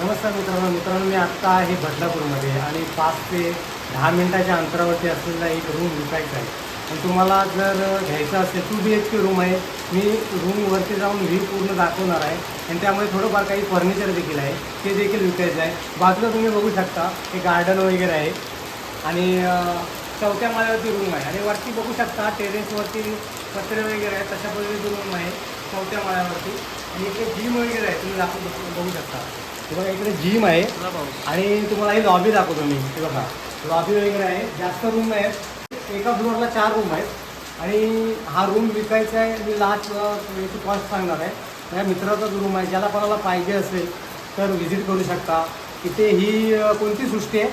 नमस्कार मित्रांनो. मित्रांनो मी आत्ता आहे बदलापूरमध्ये आणि पाच ते दहा मिनिटाच्या अंतरावरती असलेला एक रूम विकायचा आहे. आणि तुम्हाला जर घ्यायचं असेल two B H K room आहे. मी रूमवरती जाऊन व्ह्यू पूर्ण दाखवणार आहे. आणि त्यामुळे थोडंफार काही फर्निचर देखील आहे. ते देखील विकायचं आहे. बाजूला तुम्ही बघू शकता हे गार्डन वगैरे आहे. आणि चौथ्या माळ्यावरती रूम आहे. आणि वरती बघू शकता टेरेसवरती पत्रे वगैरे आहेत. तशा पद्धतीची रूम आहे. चौथ्या माळ्यावरती. आणि इथे जिम वगैरे आहे. तुम्ही दाखवू बघू शकता. बघा इकडे जिम आहे. आणि तुम्हाला ही लॉबी दाखवतो मी. हे बघा. लॉबी वगैरे आहे. जास्त रूम आहेत. एका फ्लोअरला चार रूम आहेत. आणि हा रूम विकायचा आहे. मी लास्ट याची कॉस्ट सांगणार आहे. माझ्या मित्राचाच रूम आहे. ज्याला कोणाला पाहिजे असेल तर व्हिजिट करू शकता. इथे ही कोणती सृष्टी आहे?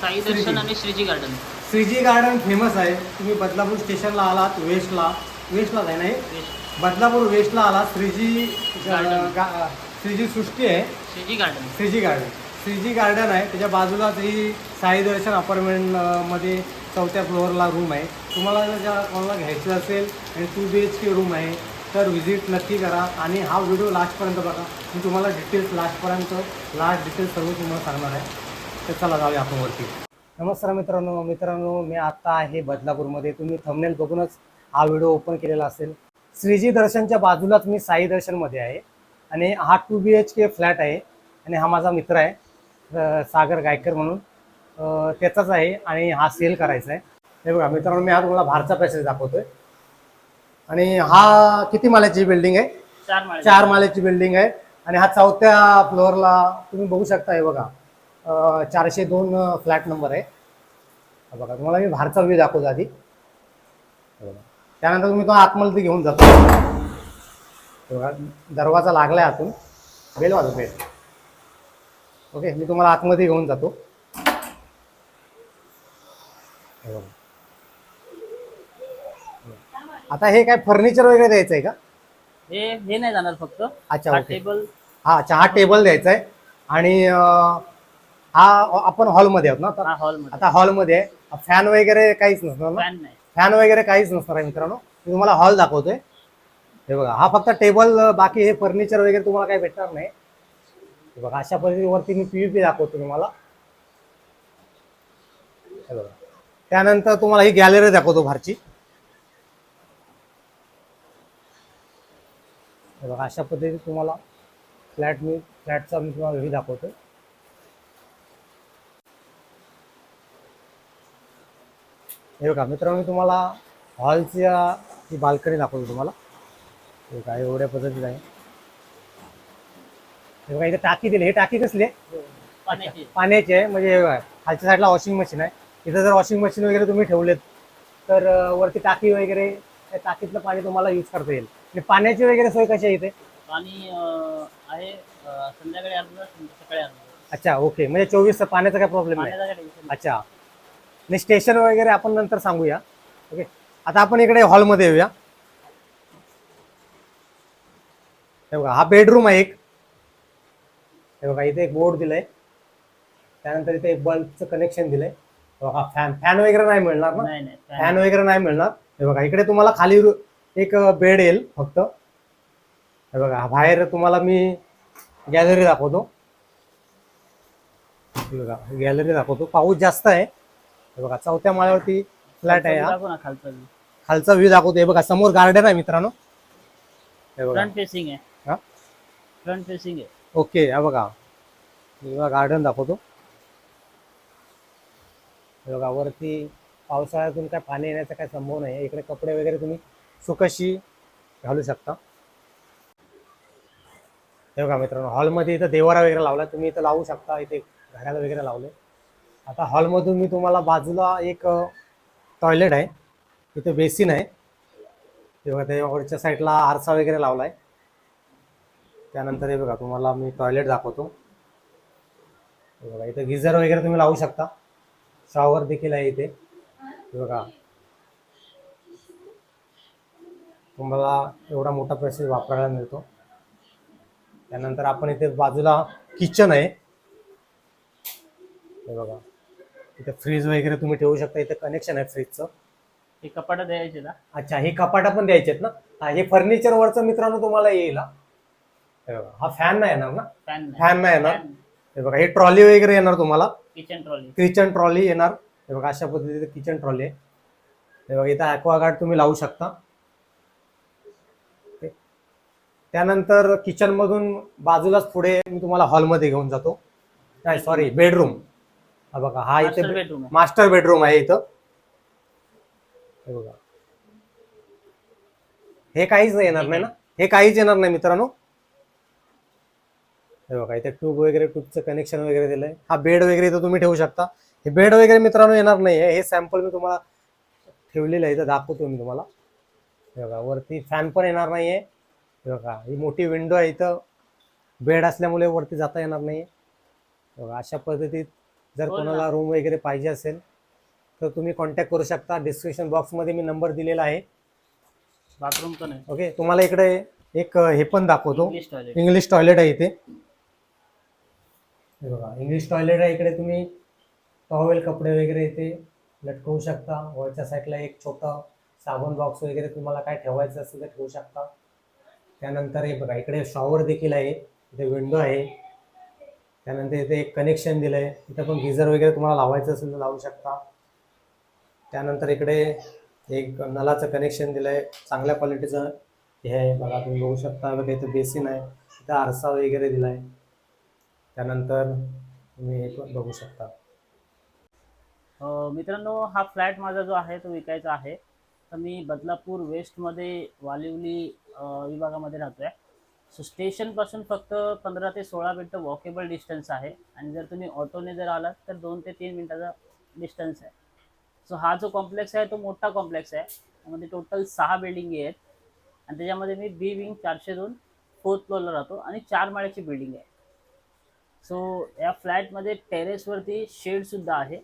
साई श्रीजी. दर्शन आणि Shreeji garden Shreeji garden famous आहे. तुम्ही बदलापूर स्टेशनला आलात वेस्टला वेस्टलाच आहे नाही बदलापूर वेस्टला आलात. श्रीजी Garden. श्रीजी सृष्टी आहे. Shreeji garden. Shreeji garden. Shreeji garden आहे. त्याच्या बाजूलाच ही साई दर्शन अपार्टमेंट अ, मध्ये चौथ्या फ्लोअरला रूम आहे. तुम्हाला जर ज्या कोणाला घ्यायचं असेल आणि two B H K room आहे तर व्हिजिट नक्की करा. आणि हा व्हिडिओ लास्टपर्यंत बघा. मी तुम्हाला डिटेल्स लास्टपर्यंत लास्ट डिटेल्स सर्व तुम्हाला सांगणार आहे. तर चला जाऊया आपण वरती. नमस्कार मित्रांनो. मित्रांनो मी आत्ता आहे बदलापूरमध्ये. तुम्ही थंबनेल बघूनच हा व्हिडिओ ओपन केलेला असेल. श्रीजी दर्शनच्या बाजूलाच मी साई दर्शनमध्ये आहे. आणि हा two B H K flat आहे आणि हा माझा मित्र आहे सागर गायकर म्हणून. त्याचाच आहे आणि हा सेल करायचा आहे. हे बघा मित्रांनो मी हा तुम्हाला बाहेरचा पॅसेज दाखवतोय. आणि हा किती माल्याची बिल्डिंग आहे? चार चार माल्याची बिल्डिंग आहे. आणि हा चौथ्या फ्लोअरला तुम्ही बघू शकता हे बघा. चारशे दोन फ्लॅट नंबर आहे. बघा तुम्हाला मी बाहेरचा व्ह्यू दाखवतो आधी. त्यानंतर तुम्ही तो आतमध्ये घेऊन जातो. बघा दरवाजा लागलाय आतून. बेल वाजव बेल. ओके मी तुम्हाला आतमध्ये घेऊन जातो. हे. आता हे काय फर्निचर वगैरे द्यायचं आहे का? हे हे नाही जाणार फक्त. अच्छा हा ओके. टेबल हा चहा टेबल द्यायचा आहे आणि हा आपण हॉलमध्ये आहोत ना? आता हा हॉलमध्ये आता हॉलमध्ये फॅन वगैरे काहीच नसणार ना? फॅन वगैरे काहीच नसणार आहे मित्रांनो. मी तुम्हाला हॉल दाखवतोय. हे बघा हा फक्त टेबल बाकी हे फर्निचर वगैरे तुम्हाला काही भेटणार नाही. हे बघा अशा पद्धतीवरती मी पी दाखवतो तुम्हाला. हे बघा त्यानंतर तुम्हाला ही गॅलरी दाखवतो बाहेरची. हे बघा अशा पद्धतीने तुम्हाला फ्लॅट मी फ्लॅटचा मी तुम्हाला व्ह्यू दाखवतो. हे बघा मित्रांनो मी तुम्हाला हॉलच्या ही बाल्कनी दाखवतो तुम्हाला. हे बघा एवढ्या पद्धतीत आहे. हे बघा इथे टाकी दिली. हे टाकी कसली आहे? पाण्याची. पाण्याची आहे. म्हणजे हे बघा, खालच्या साईडला वॉशिंग मशीन आहे. इथं जर वॉशिंग मशीन वगैरे तुम्ही ठेवलेत तर अं, वरती टाकी वगैरे त्या टाकीतलं पाणी तुम्हाला यूज करता येईल. आणि पाण्याची वगैरे सोय कशी आहे इथे? पाणी अं, आहे अं, संध्याकाळी अर्धा सकाळी अर्धा अच्छा ओके म्हणजे चोवीस तास पाण्याचा काय प्रॉब्लेम नाही. पाण्याचा काही टेन्शन अच्छा. आणि स्टेशन वगैरे आपण नंतर सांगूया. ओके आता आपण इकडे हॉलमध्ये येऊया. हे बघा हा बेडरूम आहे एक. हे बघा इथे एक बोर्ड दिलाय. त्यानंतर इथे एक बल्बचं कनेक्शन दिलंय. बघा फॅन फॅन वगैरे नाही मिळणार ना? नाही नाही fan फॅन वगैरे नाही मिळणार. हे बघा इकडे तुम्हाला खाली रु- एक बेड येईल फक्त. हे बघा हा बाहेर तुम्हाला मी गॅलरी दाखवतो. हे बघा गॅलरी दाखवतो. पाऊस जास्त आहे. हे बघा चौथ्या माळ्यावरती फ्लॅट आहे हा. दाखव ना खालचा खालचा व्ह्यू दाखवतो. हे बघा समोर गार्डन आहे मित्रांनो. हे बघा. फ्रंट फेसिंग आहे. फ्रंट फेसिंग आहे. ओके हा बघा. हिरवा गार्डन दाखवतो. बघा वरती पावसाळ्यातून काय पाणी येण्याचा काय संभव नाही इकडे कपडे वगैरे तुम्ही सुकशी घालू शकता. हे बघा मित्रांनो हॉलमध्ये इथं देवारा वगैरे लावला. तुम्ही इथं लावू शकता इथे घराला वगैरे लावले. आता हॉलमधून मी तुम्हाला बाजूला एक टॉयलेट आहे. इथे बेसिन आहे. तेव्हा बघा साईडला आरसा वगैरे लावला आहे त्यानंतर हे बघा तुम्हाला मी टॉयलेट दाखवतो. हे बघा इथे गिझर वगैरे तुम्ही लावू शकता. शॉवर देखील आहे इथे. हे बघा. तुम्हाला एवढा मोठा पॅसेज वापरायला मिळतो. त्यानंतर आपण इथे बाजूला किचन आहे. हे बघा. इथे फ्रीज वगैरे तुम्ही ठेवू शकता. इथे कनेक्शन आहे फ्रीजचं हे कपाट द्यायचे ना? अच्छा हे कपाटा पण द्यायचे आहेत ना? हा हे फर्निचर वरचं मित्रांनो तुम्हाला येईल हा. बघा, फॅन नाही येणार ना? फॅन फॅन नाही येणार. हे बघा हे ट्रॉली वगैरे येणार तुम्हाला. किचन ट्रॉली किचन ट्रॉली येणार. हे बघा अशा पद्धतीचे किचन ट्रॉली आहे. हे बघा इथं ॲक्वागार्ड तुम्ही लावू शकता. ओके. त्यानंतर किचन मधून बाजूलाच पुढे मी तुम्हाला हॉलमध्ये घेऊन जातो. नाही सॉरी बेडरूम हा बघा हा इथे मास्टर बेडरूम आहे. मास्टर बेडरूम आहे इथं. हे बघा. हे काहीच येणार नाही ना? हे काहीच येणार नाही मित्रांनो. हे बघा इथे ट्यूब वगैरे ट्यूबचं कनेक्शन वगैरे दिलंय. हा बेड वगैरे इथं तुम्ही ठेवू शकता. हे बेड वगैरे मित्रांनो येणार नाही आहे हे सॅम्पल मी तुम्हाला ठेवलेलं आहे इथं दाखवतो मी तुम्हाला. हे बघा वरती फॅन पण येणार नाही आहे हे बघा ही मोठी विंडो आहे इथं. बेड असल्यामुळे वरती जाता येणार नाही आहे बघा अशा पद्धतीत जर हो. कोणाला रूम वगैरे पाहिजे असेल तर तुम्ही कॉन्टॅक्ट करू शकता. डिस्क्रिप्शन बॉक्समध्ये मी नंबर दिलेला आहे. बाथरूम पण आहे. ओके तुम्हाला इकडे एक हे पण दाखवतो. इंग्लिश टॉयलेट आहे इथे. हे बघा इंग्लिश टॉयलेट आहे इकडे तुम्ही. टॉवेल कपडे वगैरे इथे लटकवू शकता. वरच्या साईडला एक छोटा साबण बॉक्स वगैरे तुम्हाला काय ठेवायचं असेल तर ठेवू शकता. त्यानंतर हे बघा इकडे शॉवर देखील आहे. इथे विंडो आहे. त्यानंतर इथे एक कनेक्शन दिलं आहे इथं पण गिझर वगैरे तुम्हाला लावायचं असेल तर लावू शकता. त्यानंतर इकडे एक नलाचं कनेक्शन दिलं आहे चांगल्या क्वालिटीचं हे आहे. बघा तुम्ही बघू शकता. बघा इथं बेसिन आहे. इथं आरसा वगैरे दिला आहे त्यानंतर तुम्ही हे पण बघू शकता. मित्रांनो हा फ्लॅट माझा जो आहे तो विकायचा आहे. तर मी बदलापूर वेस्टमध्ये वालिवली विभागामध्ये राहतो आहे सो स्टेशनपासून फक्त पंधरा ते सोळा मिनटं वॉकेबल डिस्टन्स आहे. आणि जर तुम्ही ऑटोने जर आलात तर दोन ते तीन मिनटाचा डिस्टन्स आहे. सो हा जो कॉम्प्लेक्स आहे तो मोठा कॉम्प्लेक्स आहे. त्यामध्ये टोटल सहा बिल्डिंगी आहेत. आणि त्याच्यामध्ये मी बी विंग चारशे दोन फोर्थ फ्लोअरला राहतो. आणि चार माळ्याची बिल्डिंग आहे. सो या फ्लॅटमध्ये टेरेसवरती शेडसुद्धा आहे.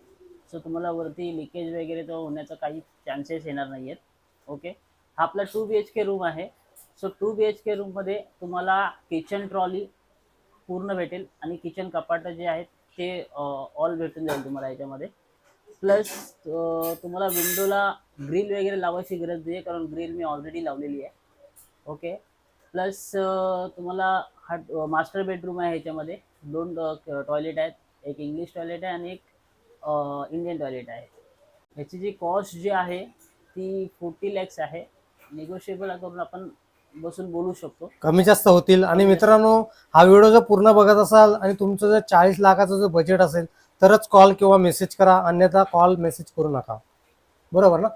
सो तुम्हाला वरती लिकेज वगैरे तो होण्याचा काही चान्सेस येणार नाही आहेत ओके हा आपला two B H K room आहे. So two B H K रूममध्ये तुम्हाला किचन ट्रॉली पूर्ण भेटेल आणि किचन कपाटं जे आहेत ते ऑल भेटून जाईल तुम्हाला याच्यामध्ये. प्लस तुम्हाला विंडोला ग्रिल वगैरे लावायची गरज नाही आहे कारण ग्रिल मी ऑलरेडी लावलेली आहे. ओके प्लस तुम्हाला हा मास्टर बेडरूम आहे ह्याच्यामध्ये. दोन टॉयलेट आहेत. एक इंग्लिश टॉयलेट आहे आणि एक इंडियन टॉयलेट आहे. ह्याची जी कॉस्ट जी आहे ती फोर्टी लॅक्स आहे. निगोशिएबल करून आपण बसून बोलू शकतो. कमी जास्त होतील. आणि मित्रांनो हा व्हिडिओ जर पूर्ण बघत असाल आणि तुमचं जर चाळीस लाखाचं जर बजेट असेल तरच कॉल किंवा मेसेज करा. अन्यथा कॉल मेसेज करू नका. बरोबर ना?